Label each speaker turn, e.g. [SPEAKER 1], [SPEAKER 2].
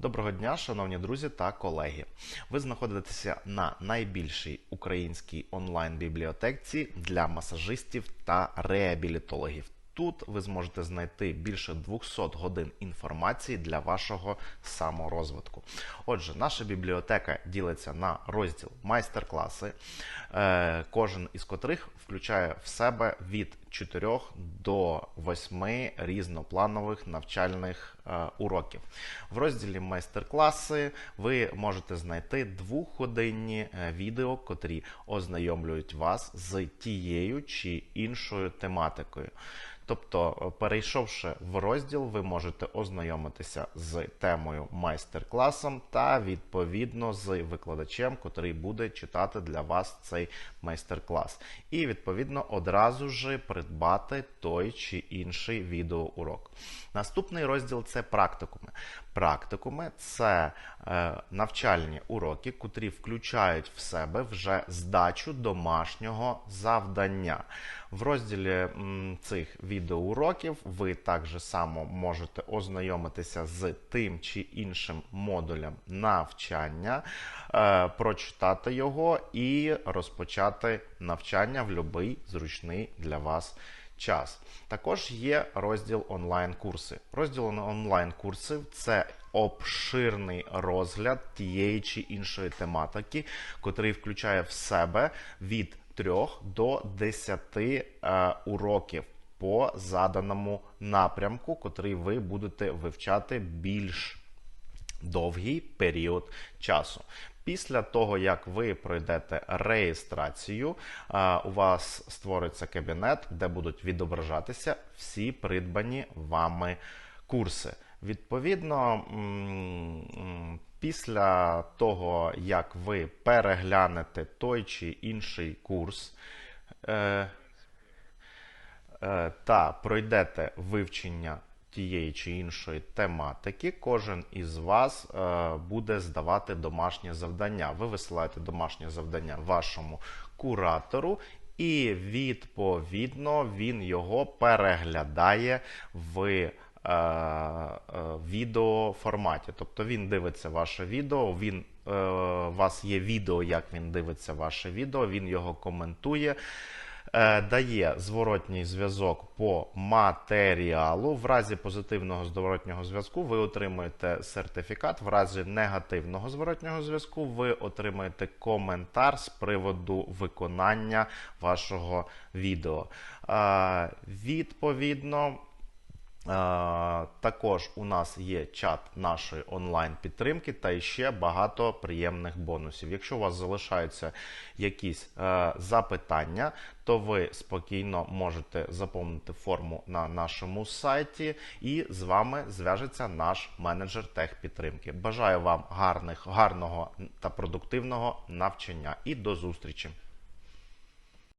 [SPEAKER 1] Доброго дня, шановні друзі та колеги. Ви знаходитеся на найбільшій українській онлайн-бібліотеці для масажистів та реабілітологів. Тут ви зможете знайти більше 200 годин інформації для вашого саморозвитку. Отже, наша бібліотека ділиться на розділ майстер-класи, е, кожен із котрих включає в себе від 4 до 8 різнопланових навчальних е, уроків. В розділі майстер-класи ви можете знайти двохгодинні е, відео, котрі ознайомлюють вас з тією чи іншою тематикою. Тобто, е, перейшовши в розділ, ви можете ознайомитися з темою майстер-класом та відповідно з викладачем, котрий буде читати для вас цей майстер-клас. І відповідно одразу ж придбати той чи інший відеоурок. Наступний розділ це практикуми. Практикуми це е, навчальні уроки, котрі включають в себе вже здачу домашнього завдання. В розділі м, цих відеоуроків ви також само можете ознайомитися з тим чи іншим модулем навчання, е, прочитати його і розпочати навчання в будь-який зручний для вас час. Також є розділ онлайн-курси. Розділ онлайн-курсів це обширний розгляд тієї чи іншої тематики, котрий включає в себе від 3 до 10 е, уроків по заданому напрямку, котрий ви будете вивчати більш довгий період часу. Після того, як ви пройдете реєстрацію, у вас створиться кабінет, де будуть відображатися всі придбані вами курси. Відповідно, після того, як ви переглянете той чи інший курс е, та пройдете вивчення тієї чи іншої тематики, кожен із вас е, буде здавати домашнє завдання. Ви висилаєте домашнє завдання вашому куратору. І відповідно він його переглядає в е, е, відеоформаті. Тобто він дивиться ваше відео, він, е, у вас є відео, як він дивиться ваше відео, він його коментує. Е, дає зворотній зв'язок по матеріалу. В разі позитивного зворотнього зв'язку ви отримуєте сертифікат. В разі негативного зворотнього зв'язку ви отримаєте коментар з приводу виконання вашого відео. Е, відповідно. Також у нас є чат нашої онлайн-підтримки та ще багато приємних бонусів. Якщо у вас залишаються якісь е, запитання, то ви спокійно можете заповнити форму на нашому сайті, і з вами зв'яжеться наш менеджер техпідтримки. Бажаю вам гарних, гарного та продуктивного навчання і до зустрічі!